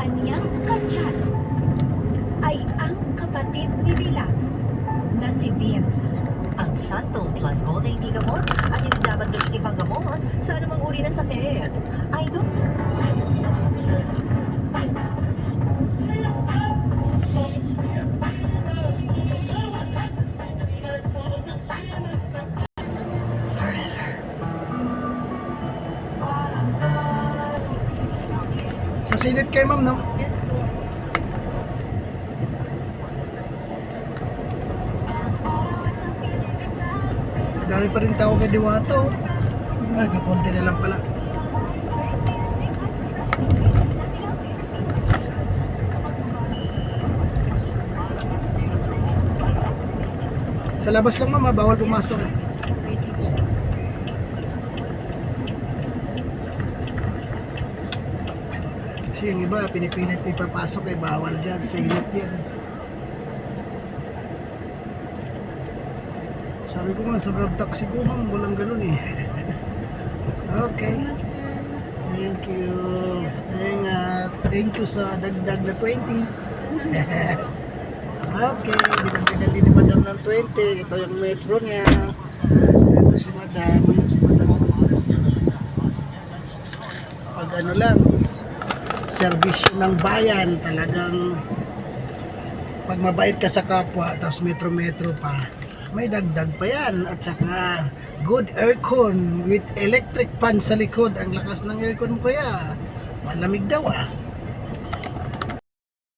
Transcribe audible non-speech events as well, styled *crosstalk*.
kanyang kachat ay ang kapatid ni Vilas na si Vince. Ang Santo Plus Gold ay hindi gamot at hindi dapat gamitin pang gamot sa anumang uri ng sakit. I don't... Sa sinit kay ma'am, no? Dami pa rin tao kay Diwato. Ay, kakunti na lang pala. Sa labas lang ma'am, ha? bawal pumasok. Kasi yung iba, pinipilit ipapasok ay bawal dyan. Sa init yan. Sabi ko nga sa grab taxi ko, ma'am, walang ganun eh. *laughs* okay. Thank you. Ingat. Thank you sa dagdag na 20. *laughs* okay, binagdagan din ni Madam ng 20. Ito yung metro niya. Ito si Madam. Si Madam. Pag ano lang, serbisyo ng bayan, talagang pag mabait ka sa kapwa, tapos metro-metro pa, may dagdag pa yan. At saka, good aircon with electric fan sa likod. Ang lakas ng aircon kaya. Malamig daw ah.